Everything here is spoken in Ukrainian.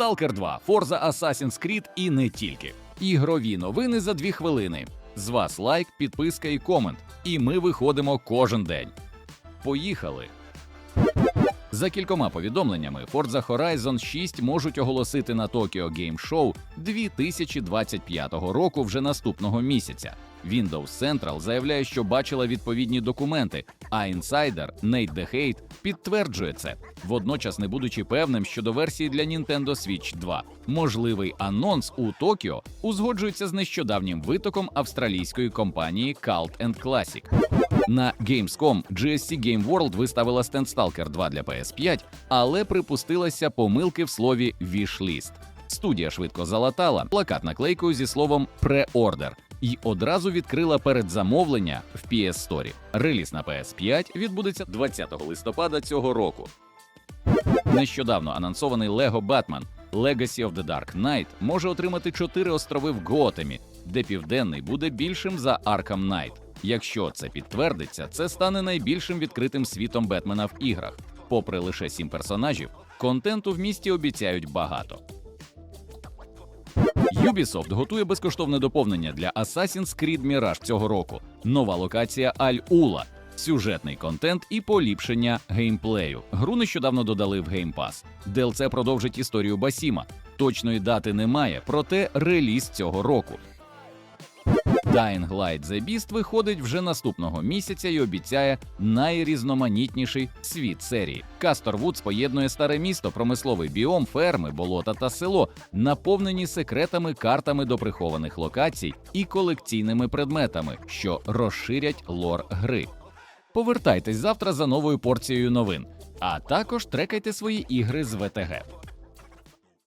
Stalker 2, Forza Assassin's Creed і не тільки. Ігрові новини за дві хвилини. З вас лайк, підписка і комент. І ми виходимо кожен день. Поїхали! За кількома повідомленнями, Forza Horizon 6 можуть оголосити на Tokyo Game Show 2025 року вже наступного місяця. Windows Central заявляє, що бачила відповідні документи, а інсайдер Nate DeHate підтверджує це, водночас не будучи певним щодо версії для Nintendo Switch 2. Можливий анонс у Токіо узгоджується з нещодавнім витоком австралійської компанії Cult Classic. На Gamescom GSC Game World виставила стенд Stalker 2 для PS5, але припустилася помилки в слові «wishlist». Студія швидко залатала плакат наклейкою зі словом «pre-order» і одразу відкрила передзамовлення в PS Store. Реліз на PS5 відбудеться 20 листопада цього року. Нещодавно анонсований Lego Batman Legacy of the Dark Knight може отримати чотири острови в Готемі, де південний буде більшим за Arkham Knight. Якщо це підтвердиться, це стане найбільшим відкритим світом Бетмена в іграх. Попри лише сім персонажів, контенту в місті обіцяють багато. Ubisoft готує безкоштовне доповнення для Assassin's Creed Mirage цього року. Нова локація Аль-Ула, сюжетний контент і поліпшення геймплею. Гру нещодавно додали в Game Pass. DLC продовжить історію Басіма. Точної дати немає, проте реліз цього року. Dying Light The Beast виходить вже наступного місяця і обіцяє найрізноманітніший світ серії. Кастор Вудс поєднує старе місто, промисловий біом, ферми, болота та село, наповнені секретами, картами до прихованих локацій і колекційними предметами, що розширять лор гри. Повертайтесь завтра за новою порцією новин, а також трекайте свої ігри з ВТГ.